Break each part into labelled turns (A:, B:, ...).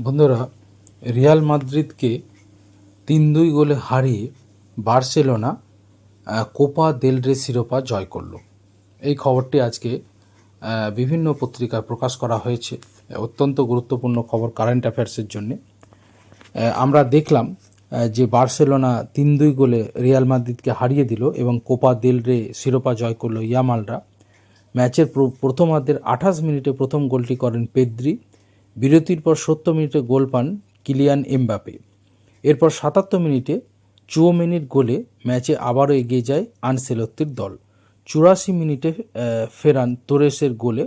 A: বন্ধুরা, রিয়াল মাদ্রিদকে তিন দুই গোলে হারিয়ে বার্সেলোনা কোপা দেল রে শিরোপা জয় করল। এই খবরটি আজকে বিভিন্ন পত্রিকায় প্রকাশ করা হয়েছে। অত্যন্ত গুরুত্বপূর্ণ খবর কারেন্ট অ্যাফেয়ার্সের জন্যে। আমরা দেখলাম যে বার্সেলোনা তিন দুই গোলে রিয়াল মাদ্রিদকে হারিয়ে দিল এবং কোপা দেল রে শিরোপা জয় করল ইয়ামালরা। ম্যাচের প্র- প্রথমার্ধের আঠাশ মিনিটে প্রথম গোলটি করেন পেদ্রি। বিরতির পর সত্তর মিনিটে গোল পান কিলিয়ান এমবাপে। এরপর সাতাত্তর মিনিটে চুয়োমেনির গোলে ম্যাচে আবারও এগিয়ে যায় আনসেলত্তির দল। চুরাশি মিনিটে ফেরান তোরেসের গোলে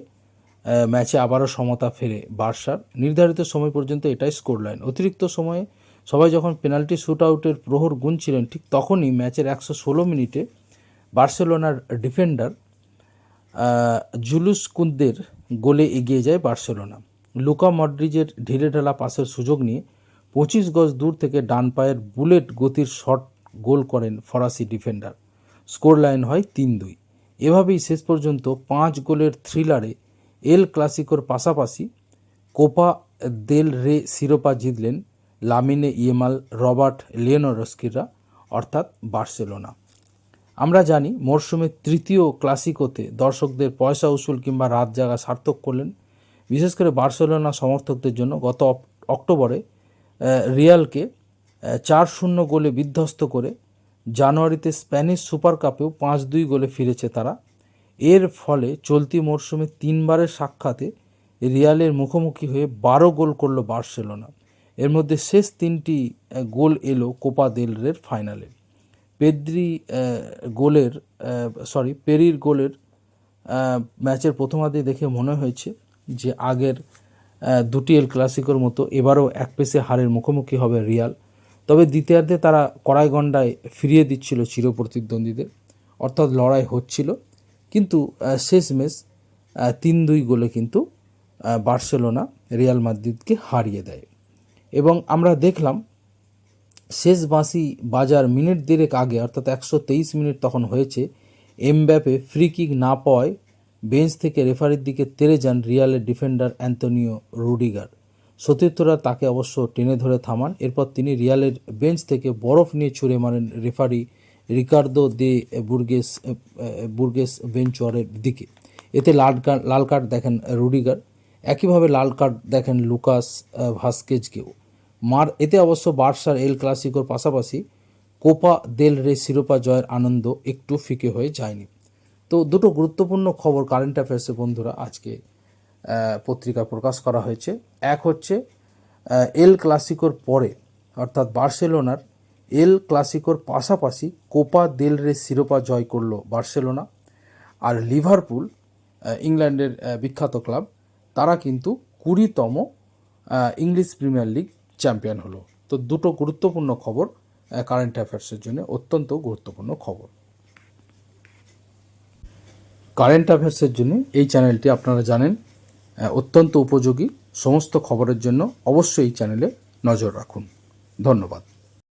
A: ম্যাচে আবারও সমতা ফেরে বার্সার। নির্ধারিত সময় পর্যন্ত এটাই স্কোর লাইন অতিরিক্ত সময়ে সবাই যখন পেনাল্টি শ্যুট আউটের প্রহর গুনছিলেন, ঠিক তখনই ম্যাচের একশো ষোলো মিনিটে বার্সেলোনার ডিফেন্ডার জুলুস কুন্দের গোলে এগিয়ে যায় বার্সেলোনা। লুকা মডরিজের ঢিলে পাসের সুযোগ নিয়ে পঁচিশ গজ দূর থেকে ডান পায়ের বুলেট গতির শট গোল করেন ফরাসি ডিফেন্ডার। স্কোর লাইন হয় তিন দুই। এভাবেই শেষ পর্যন্ত পাঁচ গোলের থ্রিলারে এল ক্লাসিকোর পাশাপাশি কোপা দেল রে শিরোপা জিতলেন লামিনে ইয়েমাল, রবার্ট লিওনরস্কিরা, অর্থাৎ বার্সেলোনা। আমরা জানি মরশুমের তৃতীয় ক্লাসিকোতে দর্শকদের পয়সা উসুল কিংবা রাত জাগা সার্থক করলেন বিশেষ করে বার্সেলোনা সমর্থকদের জন্য গত অক্টোবরে রিয়ালকে চার শূন্য গোলে বিধ্বস্ত করে জানুয়ারিতে স্প্যানিশ সুপার কাপেও পাঁচ দুই গোলে ফিরেছে তারা। এর ফলে চলতি মরশুমে তিনবারের সাক্ষাতে রিয়ালের মুখোমুখি হয়ে বারো গোল করল বার্সেলোনা। এর মধ্যে শেষ তিনটি গোল এলো কোপা দেল রের ফাইনালে। পেদ্রি গোলের সরি পেরির গোলের ম্যাচের প্রথমার্ধে দেখে মনে হয়েছে যে আগের দুটি এল ক্লাসিকোর মতো এবারও এক পেসে হারের মুখোমুখি হবে রিয়াল তবে দ্বিতীয়ার্ধে তারা কড়াইগন্ডায় ফিরিয়ে দিচ্ছিল চিরপ্রতিদ্বন্দ্বীদের অর্থাৎ লড়াই হচ্ছিল। কিন্তু শেষমেশ আহ, তিন দুই গোলে কিন্তু বার্সেলোনা রিয়াল মাদ্রিদকে হারিয়ে দেয়। এবং আমরা দেখলাম শেষ বাঁশি বাজার মিনিট দেড়েক আগে অর্থাৎ একশো তেইশ মিনিট তখন হয়েছে এমব্যাপে ফ্রি কিক না পাওয়ায় বেঞ্চ থেকে রেফারির দিকে তেরে যান রিয়ালের ডিফেন্ডার অ্যান্তনিও রুডিগার। সতীর্থরা তাকে অবশ্য টেনে ধরে থামান। এরপর তিনি রিয়ালের বেঞ্চ থেকে বরফ নিয়ে ছুঁড়ে মারেন রেফারি রিকার্দো দে বুর্গেস বুর্গেস বেঞ্চওয়ারের দিকে। এতে লাল কার্ড লাল কার্ড দেখেন রুডিগার। একইভাবে লাল কার্ড দেখেন লুকাস ভাস্কেজকেও। মার, এতে অবশ্য বার্সার এল ক্লাসিকোর পাশাপাশি কোপা দেল রে শিরোপা জয়ের আনন্দ একটু ফিকে হয়ে যায়নি। তো দুটো গুরুত্বপূর্ণ খবর কারেন্ট অ্যাফেয়ার্সে বন্ধুরা আজকে পত্রিকা প্রকাশ করা হয়েছে। এক হচ্ছে এল ক্লাসিকোর পরে, অর্থাৎ বার্সেলোনার এল ক্লাসিকোর পাশাপাশি কোপা দেল রে শিরোপা জয় করল বার্সেলোনা। আর লিভারপুল ইংল্যান্ডের বিখ্যাত ক্লাব তারা কিন্তু কুড়িতম ইংলিশ প্রিমিয়ার লিগ চ্যাম্পিয়ন হলো। তো দুটো গুরুত্বপূর্ণ খবর কারেন্ট অ্যাফেয়ার্সের জন্য অত্যন্ত গুরুত্বপূর্ণ খবর। কারেন্ট অ্যাফেয়ার্সের জন্য এই চ্যানেলটি আপনারা জানেন অত্যন্ত উপযোগী। সমস্ত খবরের জন্য অবশ্যই এই চ্যানেলে নজর রাখুন। ধন্যবাদ।